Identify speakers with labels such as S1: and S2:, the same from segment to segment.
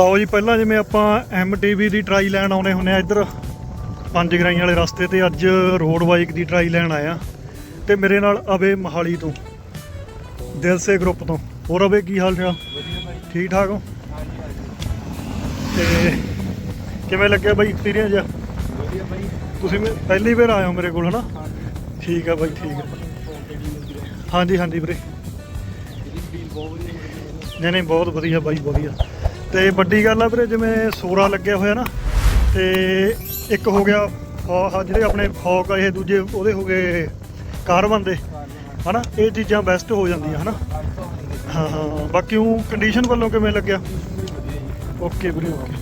S1: ਆਓ ਜੀ ਪਹਿਲਾਂ ਜਿਵੇਂ ਆਪਾਂ ਐਮਟੀਵੀ ਦੀ ਟਰਾਈ ਲੈਣ ਆਉਨੇ ਹੁੰਨੇ ਆ ਇੱਧਰ ਪੰਜ ਗਰਾਈਆਂ ਵਾਲੇ ਰਸਤੇ ਤੇ ਅੱਜ ਰੋਡ ਬਾਈਕ ਦੀ ਟਰਾਈ ਲੈਣ ਆਇਆ ਤੇ ਮੇਰੇ ਨਾਲ ਅਵੇ ਮਹਾਲੀ ਤੋਂ ਦਿਲ ਸੇ ਗਰੁੱਪ ਤੋਂ। ਹੋਰ ਅਵੇ ਕੀ ਹਾਲ ਚਾਲ? ਠੀਕ ਠਾਕ ਹੋ? ਤੇ ਕਿਵੇਂ ਲੱਗਿਆ ਬਾਈ ਐਕਸਪੀਰੀਅੰਸ ਆ
S2: ਵਧੀਆ ਬਾਈ
S1: ਤੁਸੀਂ ਮੇ- ਪਹਿਲੀ ਵਾਰ ਆਏ ਹੋ ਮੇਰੇ ਕੋਲ ਹਨਾ? ਠੀਕ ਆ ਬਾਈ ਠੀਕ ਆ ਹਾਂਜੀ ਹਾਂਜੀ ਵੀਰੇ। ਨਹੀਂ ਨਹੀਂ ਬਹੁਤ ਵਧੀਆ ਬਾਈ ਵਧੀਆ। ਤੇ ਵੱਡੀ ਗੱਲ ਆ ਵੀਰੇ ਜਿਵੇਂ ਸੋਰਾ ਲੱਗਿਆ ਹੋਇਆ ਨਾ ਤੇ ਇੱਕ ਹੋ ਗਿਆ ਜਿਹੜੇ ਆਪਣੇ ਫੌਕ ਆ ਇਹ ਦੂਜੇ ਉਹਦੇ ਹੋ ਗਏ ਕਾਰਬਨ ਦੇ ਹਨਾ? ਇਹ ਚੀਜ਼ਾਂ ਬੈਸਟ ਹੋ ਜਾਂਦੀਆਂ ਹਨਾ? ਹਾਂ ਹਾਂ ਬਾਕੀ ਉਹ ਕੰਡੀਸ਼ਨ ਵੱਲੋਂ ਕਿਵੇਂ ਲੱਗਿਆ? ਓਕੇ ਵੀਰੇ ਓਕੇ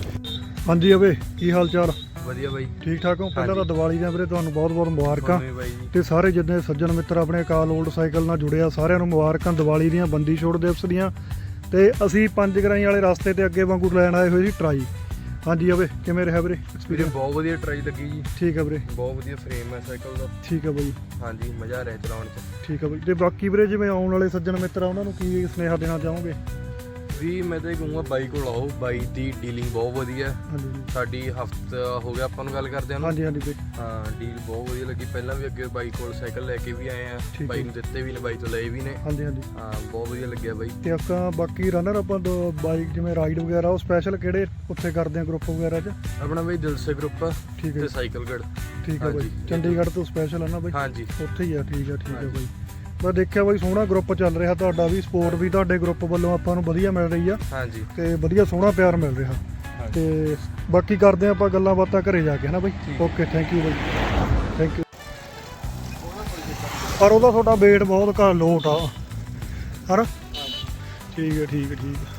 S1: ਹਾਂਜੀ ਅਵੇ ਕੀ ਹਾਲ ਚਾਲ?
S2: ਵਧੀਆ ਬਾਈ।
S1: ਠੀਕ ਠਾਕ ਹੋ? ਪਹਿਲਾਂ ਤਾਂ। ਦੀਵਾਲੀ ਦੀਆਂ ਵੀਰੇ ਤੁਹਾਨੂੰ ਬਹੁਤ ਬਹੁਤ ਮੁਬਾਰਕਾਂ। ਤੇ ਸਾਰੇ ਜਿੰਨੇ ਸੱਜਣ ਮਿੱਤਰ ਆਪਣੇ ਅਕਾਲ ਓਲਡ ਸਾਈਕਲ ਨਾਲ ਜੁੜੇ ਆ ਸਾਰਿਆਂ ਨੂੰ ਮੁਬਾਰਕਾਂ ਦੀਵਾਲੀ ਦੀਆਂ ਬੰਦੀ ਛੋੜ ਦਿਵਸ ਦੀਆਂ। ਤੇ ਅਸੀਂ ਪੰਜ ਗਰਾਈ ਵਾਲੇ ਰਸਤੇ ਤੇ ਅੱਗੇ ਵਾਂਗੂ ਲੈਣ ਆਏ ਹੋਏ ਸੀ ਟਰਾਈ। ਹਾਂਜੀ ਅਵੇ ਕਿਵੇਂ ਰਿਹਾ ਵੀਰੇ
S2: ਵੀਰੇ
S1: ਐਕਸਪੀਰੀਅੰਸ
S2: ਬਹੁਤ ਵਧੀਆ ਟਰਾਈ ਲੱਗੀ ਜੀ।
S1: ਠੀਕ ਆ ਵੀਰੇ।
S2: ਬਹੁਤ ਵਧੀਆ ਫਰੇਮ ਹੈ ਸਾਈਕਲ ਦਾ।
S1: ਠੀਕ ਆ ਬਾਈ।
S2: ਹਾਂਜੀ ਮਜ਼ਾ ਆ ਰਿਹਾ ਚਲਾਉਣ 'ਚ।
S1: ਠੀਕ ਆ ਬਾਈ। ਤੇ ਬਾਕੀ ਵੀਰੇ ਜਿਵੇਂ ਆਉਣ ਵਾਲੇ ਸੱਜਣ ਮਿੱਤਰ ਆ ਉਹਨਾਂ ਨੂੰ ਕੀ ਸੁਨੇਹਾ ਦੇਣਾ ਚਾਹੋਗੇ?
S2: ਵੀ ਮੈਂ ਤਾਂ ਇਹ ਕਹੂੰਗਾ ਬਾਈ ਕੋਲ ਆਓ ਬਾਈ ਦੀ ਡੀਲਿੰਗ ਬਹੁਤ ਵਧੀਆ। ਹੈ।
S1: ਹਾਂਜੀ। ਜੀ।
S2: ਸਾਡੀ ਹਫਤਾ ਹੋ ਗਿਆ ਆਪਾਂ ਨੂੰ ਗੱਲ ਕਰਦੇ ਨੂੰ।
S1: ਹਾਂਜੀ ਹਾਂਜੀ ਵੀਰੇ
S2: ਹਾਂ ਡੀਲ ਬਹੁਤ ਵਧੀਆ ਲੱਗੀ। ਪਹਿਲਾਂ ਵੀ ਅੱਗੇ ਬਾਈ ਕੋਲ ਸਾਈਕਲ ਲੈ ਕੇ ਵੀ ਆਏ ਆ।
S1: ਠੀਕ
S2: ਬਾਈ
S1: ਹੈ।
S2: ਨੂੰ ਦਿੱਤੇ ਵੀ ਨੇ ਬਾਈ ਤੋਂ ਲਏ ਵੀ ਨੇ।
S1: ਹਾਂਜੀ ਹਾਂਜੀ।
S2: ਹਾਂ ਬਹੁਤ ਵਧੀਆ ਲੱਗਿਆ ਬਾਈ।
S1: ਤੇ ਆਪਾਂ ਬਾਕੀ ਰਨਰ ਆਪਾਂ ਦੋ ਬਾਈਕ ਜਿਵੇਂ ਰਾਈਡ ਵਗੈਰਾ ਉਹ ਸਪੈਸ਼ਲ ਕਿਹੜੇ ਉੱਥੇ ਕਰਦੇ ਆ ਗਰੁੱਪ ਵਗੈਰਾ 'ਚ?
S2: ਆਪਣਾ ਬਾਈ ਦਿਲਸੇ ਗਰੁੱਪ ਆ
S1: ਠੀਕ ਹੈ
S2: ਤੇ ਸਾਈਕਲਗੜ
S1: ਠੀਕ ਆ ਬਾਈ।
S2: ਹਾਂਜੀ।
S1: ਚੰਡੀਗੜ੍ਹ ਤੋਂ ਸਪੈਸ਼ਲ ਆ ਨਾ ਬਾਈ?
S2: ਹਾਂਜੀ।
S1: ਉੱਥੇ ਹੀ ਆ ਠੀਕ ਆ ਠੀਕ
S2: ਹਾਂਜੀ।
S1: ਬਾਈ। ਮੈਂ ਦੇਖਿਆ ਬਾਈ ਸੋਹਣਾ ਗਰੁੱਪ ਚੱਲ ਰਿਹਾ ਤੁਹਾਡਾ ਵੀ ਸਪੋਰਟ ਵੀ ਤੁਹਾਡੇ ਗਰੁੱਪ ਵੱਲੋਂ ਆਪਾਂ ਨੂੰ ਵਧੀਆ ਮਿਲ ਰਹੀ ਆ।
S2: ਹਾਂਜੀ।
S1: ਤੇ ਵਧੀਆ ਸੋਹਣਾ ਪਿਆਰ ਮਿਲ ਰਿਹਾ। ਤੇ ਬਾਕੀ ਕਰਦੇ ਆਪਾਂ ਗੱਲਾਂ ਬਾਤਾਂ ਘਰੇ ਜਾ ਕੇ ਹਨਾ ਬਾਈ। ਓਕੇ ਥੈਂਕ ਯੂ ਬਾਈ। ਥੈਂਕ ਯੂ ਪਰ ਉਹਦਾ ਤੁਹਾਡਾ weight ਬਹੁਤ ਘੱਟ ਲੋਟ ਆ। ਹਨਾ? ਠੀਕ ਹੈ ਠੀਕ ਹੈ ਠੀਕ ਹੈ।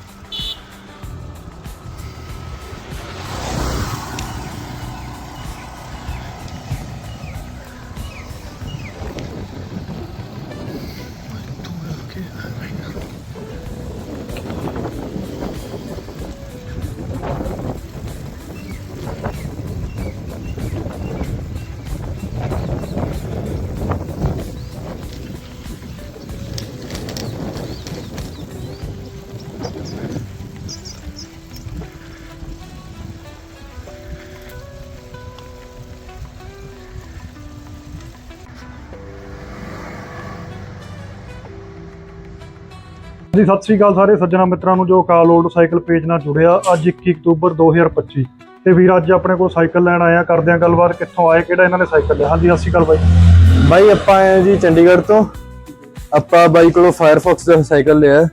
S1: ਜੀ, ਸਤਿ ਸ੍ਰੀ ਅਕਾਲ ਸਾਰੇ ਸੱਜਣਾ ਮਿੱਤਰਾਂ ਨੂੰ, ਜੋ ਕਾਲ ਓਲਡ ਸਾਈਕਲ ਪੇਜ ਨਾਲ ਜੁੜਿਆ ਅੱਜ 21 ਅਕਤੂਬਰ 2025 ਤੇ ਵੀਰ, ਅੱਜ ਆਪਣੇ ਕੋਲ ਸਾਈਕਲ ਲੈਣ ਆਇਆ ਕਰਦੇ ਆ ਗੱਲਬਾਤ, ਕਿੱਥੋਂ ਆਏ, ਕਿਹੜਾ ਇਹਨਾਂ ਨੇ ਸਾਈਕਲ ਲਿਆ? ਹਾਂਜੀ, ਸਤਿ ਸ੍ਰੀ ਅਕਾਲ ਬਾਈ।
S3: ਬਾਈ, ਆਪਾਂ ਆਏ ਜੀ ਚੰਡੀਗੜ੍ਹ ਤੋਂ। ਆਪਾਂ ਬਾਈ ਕੋਲੋਂ ਫਾਇਰਫੌਕਸ ਦਾ ਸਾਈਕਲ ਲਿਆ।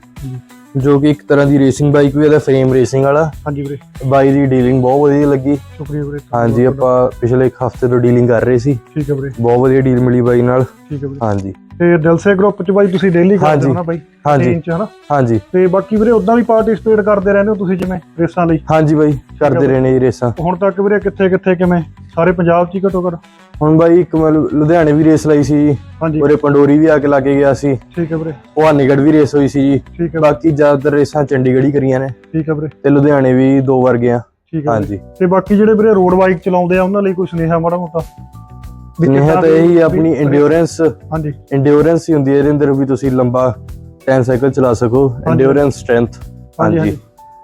S3: ਜੋ ਕਿ ਇੱਕ ਤਰ੍ਹਾਂ ਦੀ ਰੇਸਿੰਗ ਬਾਈਕ ਵੀ ਹੈ ਦਾ ਫਰੇਮ ਰੇਸਿੰਗ ਵਾਲਾ।
S1: ਹਾਂਜੀ ਵੀਰੇ।
S3: ਬਾਈ ਦੀ ਡੀਲਿੰਗ ਬਹੁਤ ਵਧੀਆ ਲੱਗੀ।
S1: ਸ਼ੁਕਰੀਆ ਵੀਰੇ।
S3: ਹਾਂਜੀ ਆਪਾਂ ਪਿਛਲੇ ਇੱਕ ਹਫ਼ਤੇ ਤੋਂ ਡੀਲਿੰਗ ਕਰ ਰਹੇ ਸੀ।
S1: ਠੀਕ ਹੈ ਵੀਰੇ।
S3: ਬਹੁਤ ਵਧੀਆ ਡੀਲ ਮਿਲੀ ਬਾਈ ਨਾਲ।
S1: ਠੀਕ ਹੈ ਵੀਰੇ।
S3: ਹਾਂਜੀ।
S1: ਤੇ ਦਿਲਸੇ ਗਰੁੱਪ ਚ ਬਾਈ ਤੁਸੀਂ ਡੇਲੀ ਕਰਦੇ। ਹੋ ਨਾ ਬਾਈ?
S3: ਹਾਂਜੀ।
S1: ਟੀਮ ਚ ਹਨਾ?
S3: ਹਾਂਜੀ।
S1: ਤੇ ਬਾਕੀ ਵੀਰੇ ਉਦਾਂ ਵੀ ਪਾਰਟਿਸਿਪੇਟ ਕਰਦੇ ਰਹਿੰਦੇ ਹੋ ਤੁਸੀਂ ਜਿਵੇਂ ਰੇਸਾਂ ਲਈ?
S3: ਹਾਂਜੀ ਬਾਈ ਕਰਦੇ ਰਹੇ ਨੇ ਜੀ ਰੇਸਾਂ।
S1: ਹੁਣ ਤੱਕ ਵੀਰੇ ਕਿੱਥੇ ਕਿੱਥੇ ਕਿਵੇਂ ਸਾਰੇ ਪੰਜਾਬ ਚ ਹੀ ਘਟੋ ਘੱਟ?
S3: ਹੁਣ ਬਾਈ ਇੱਕ ਮੈਂ ਲੁ- ਲੁਧਿਆਣੇ ਵੀ ਰੇਸ ਲਈ ਸੀ ਜੀ।
S1: ਹਾਂਜੀ।
S3: ਉਰੇ ਪੰਡੋਰੀ ਵੀ ਆ ਕੇ ਲੱਗੇ ਗਿਆ ਸੀ।
S1: ਠੀਕ ਹੈ ਵੀਰੇ।
S3: ਭਵਾਨੀਗੜ੍ਹ ਵੀ ਰੇਸ ਹੋਈ ਸੀ ਜੀ।
S1: ਠੀਕ ਹੈ।
S3: ਬਾਕੀ ਜ਼ਿਆਦਾਤਰ ਰੇਸਾਂ ਚੰਡੀਗੜ੍ਹ ਹੀ ਕਰੀਆਂ ਨੇ।
S1: ਠੀਕ ਹੈ ਵੀਰੇ।
S3: ਤੇ ਲੁਧਿਆਣੇ ਵੀ ਦੋ ਵਾਰ ਗਿਆ।
S1: ਠੀਕ ਹੈ।
S3: ਹਾਂਜੀ।
S1: ਤੇ ਬਾਕੀ ਜਿਹੜੇ ਵੀਰੇ ਰੋਡ ਬਾਈਕ ਚਲਾਉਂਦੇ ਆ ਉਹਨਾਂ ਲਈ ਕੋਈ ਸੁਨੇਹਾ ਮਾੜਾ ਮੋਟਾ? ਵੀ ਕਿੱਦਾਂ
S3: ਤਾਂ ਇਹੀ
S1: ਵੀ-
S3: ਆਪਣੀ ਇੰਡਿਓਰੈਂਸ
S1: ਹਾਂਜੀ।
S3: ਇੰਡਿਓਰੈਂਸ ਹੀ ਹੁੰਦੀ ਹੈ ਇਹਦੇ ਅੰਦਰ ਵੀ ਤੁਸੀਂ ਲੰਬਾ ਟਾਈਮ ਸਾਈਕਲ ਚਲਾ ਸਕੋ। ਇੰਡਿਓਰੈਂਸ ਸਟਰੈਂਥ
S1: ਹਾਂਜੀ
S3: ਹਾਂਜੀ।
S1: ਹਾਂਜੀ।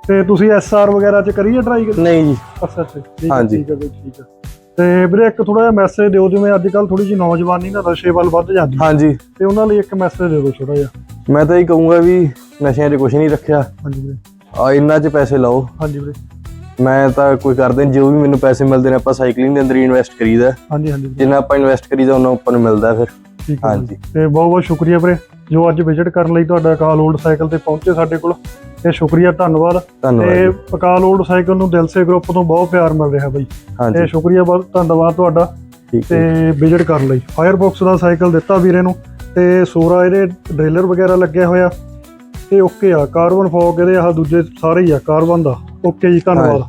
S1: ਤੇ ਤੁਸੀਂ ਐਸਆਰ ਵਗੈਰਾ ਚ ਕਰੀਏ ਟਰਾਈ
S3: ਨਹੀਂ ਜੀ।
S1: ਅੱਛਾ ਅੱਛਾ। ਠੀਕ ਹੈ
S3: ਹਾਂਜੀ।
S1: ਠੀਕ ਹੈ ਬਈ, ਠੀਕ ਹੈ। ਤੇ ਵੀਰੇ ਇੱਕ ਥੋੜਾ ਜਿਹਾ ਮੈਸੇਜ ਦਿਓ ਜਿਵੇਂ ਅੱਜ ਕੱਲ ਥੋੜੀ ਜਿਹੀ ਨੌਜਵਾਨੀ ਨਾ ਨਸ਼ੇ ਵੱਲ ਵੱਧ ਜਾਂਦੀ ਹੈ।
S3: ਹਾਂਜੀ।
S1: ਤੇ ਉਹਨਾਂ ਲਈ ਇੱਕ ਮੈਸੇਜ ਦੇ ਦਿਓ ਥੋੜਾ ਜਿਹਾ।
S3: ਮੈਂ ਤਾਂ ਇਹ ਕਹੂੰਗਾ ਵੀ ਨਸ਼ਿਆਂ 'ਚ ਕੁਝ ਨਹੀਂ ਰੱਖਿਆ।
S1: ਹਾਂਜੀ ਵੀਰੇ।
S3: ਆ ਇੰਨਾ 'ਚ ਪੈਸੇ ਲਾਓ।
S1: ਹਾਂਜੀ ਵੀਰੇ।
S3: ਮੈਂ ਤਾਂ ਕੋਈ ਕਰਦੇ ਜੋ ਵੀ ਮੈਨੂੰ ਪੈਸੇ ਮਿਲਦੇ ਨੇ ਆਪਾਂ ਸਾਈਕਲਿੰਗ ਦੇ ਅੰਦਰ ਹੀ ਇਨਵੈਸਟ ਕਰੀਦਾ।
S1: ਹਾਂਜੀ ਹਾਂਜੀ। ਵੀਰੇ,
S3: ਜਿੰਨਾ ਆਪਾਂ ਇਨਵੈਸਟ ਕਰੀਦਾ ਉਹਨਾਂ ਆਪਾਂ ਨੂੰ ਮਿਲਦਾ ਫਿਰ।
S1: ਠੀਕ ਹੈ
S3: ਹਾਂਜੀ।
S1: ਤੇ ਬਹੁਤ ਬਹੁਤ ਸ਼ੁਕਰੀਆ ਵੀਰੇ। ਜੋ ਅੱਜ ਵਿਜ਼ਿਟ ਕਰਨ ਲਈ ਤੁਹਾਡਾ ਕਾਲ ਓਲਡ ਸਾਈਕਲ ਤੇ ਪਹੁੰਚੇ ਸਾਡੇ ਕੋਲ ਤੇ ਸ਼ੁਕਰੀਆ ਧੰਨਵਾਦ। ਤੇ। ਅਕਾਲ ਓਲਡ ਸਾਈਕਲ ਨੂੰ ਦਿਲ ਸੇ ਗਰੁੱਪ ਤੋਂ ਬਹੁਤ ਪਿਆਰ ਮਿਲ ਰਿਹਾ ਬਾਈ। ਤੇ ਸ਼ੁਕਰੀਆ ਬਹੁਤ ਧੰਨਵਾਦ ਤੁਹਾਡਾ। ਤੇ ਵਿਜ਼ਿਟ ਕਰਨ ਲਈ। ਫਾਇਰਬੌਕਸ ਦਾ ਸਾਈਕਲ ਦਿੱਤਾ ਵੀਰੇ ਨੂੰ ਤੇ ਸੋਰਾ ਇਹਦੇ ਡ੍ਰੇਲਰ ਵਗੈਰਾ ਲੱਗਿਆ ਹੋਇਆ। ਤੇ ਓਕੇ ਆ ਕਾਰਬਨ ਫੋਕ ਇਹਦੇ ਆਹ ਦੂਜੇ ਸਾਰੇ ਹੀ ਆ ਕਾਰਬਨ ਦਾ। ਓਕੇ ਜੀ ਧੰਨਵਾਦ।